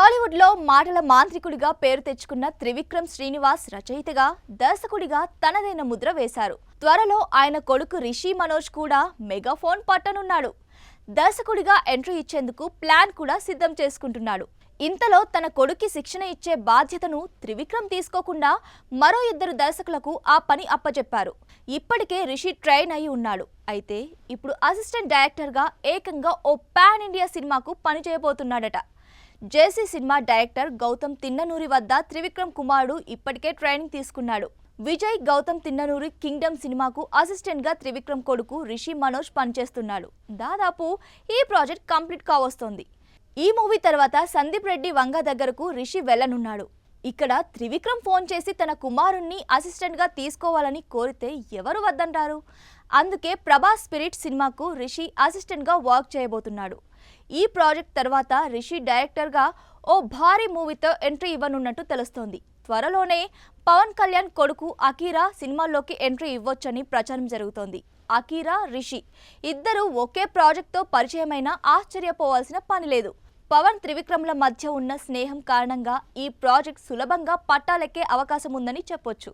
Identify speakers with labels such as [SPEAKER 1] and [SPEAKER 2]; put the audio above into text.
[SPEAKER 1] టాలీవుడ్లో మాటల మాంత్రికుడిగా పేరు తెచ్చుకున్న త్రివిక్రమ్ శ్రీనివాస్ రచయితగా దర్శకుడిగా తనదైన ముద్ర వేశారు. త్వరలో ఆయన కొడుకు రిషి మనోజ్ కూడా మెగాఫోన్ పట్టనున్నాడు. దర్శకుడిగా ఎంట్రీ ఇచ్చేందుకు ప్లాన్ కూడా సిద్ధం చేసుకుంటున్నాడు. ఇంతలో తన కొడుక్కి శిక్షణ ఇచ్చే బాధ్యతను త్రివిక్రమ్ తీసుకోకుండా మరో ఇద్దరు దర్శకులకు ఆ పని అప్పచెప్పారు ఇప్పటికే రిషి ట్రైన్ అయి ఉన్నాడు. అయితే ఇప్పుడు అసిస్టెంట్ డైరెక్టర్గా ఏకంగా ఓ పాన్ ఇండియా సినిమాకు పనిచేయబోతున్నాడట. జేసీ సినిమా డైరెక్టర్ గౌతమ్ తిన్ననూరి వద్ద త్రివిక్రమ్ కుమారుడు ఇప్పటికే ట్రైనింగ్ తీసుకున్నాడు. విజయ్ గౌతమ్ తిన్ననూరి కింగ్డమ్ సినిమాకు అసిస్టెంట్గా త్రివిక్రమ్ కొడుకు రిషి మనోజ్ పనిచేస్తున్నాడు. దాదాపు ఈ ప్రాజెక్ట్ కంప్లీట్ కావస్తోంది. ఈ మూవీ తర్వాత సందీప్ రెడ్డి వంగ దగ్గరకు రిషి వెళ్ళనున్నాడు. ఇక్కడ త్రివిక్రమ్ ఫోన్ చేసి తన కుమారుణ్ణి అసిస్టెంట్గా తీసుకోవాలని కోరితే ఎవరు వద్దంటారు? అందుకే ప్రభాస్ స్పిరిట్ సినిమాకు రిషి అసిస్టెంట్గా వర్క్ చేయబోతున్నాడు. ఈ ప్రాజెక్ట్ తర్వాత రిషి డైరెక్టర్గా ఓ భారీ మూవీతో ఎంట్రీ ఇవ్వనున్నట్టు తెలుస్తోంది. త్వరలోనే పవన్ కళ్యాణ్ కొడుకు అకీరా సినిమాల్లోకి ఎంట్రీ ఇవ్వొచ్చని ప్రచారం జరుగుతోంది. అకీరా రిషి ఇద్దరు ఒకే ప్రాజెక్ట్తో పరిచయమైనా ఆశ్చర్యపోవాల్సిన పని లేదు. పవన్ త్రివిక్రమ్ల మధ్య ఉన్న స్నేహం కారణంగా ఈ ప్రాజెక్ట్ సులభంగా పట్టాలెక్కే అవకాశం ఉందని చెప్పొచ్చు.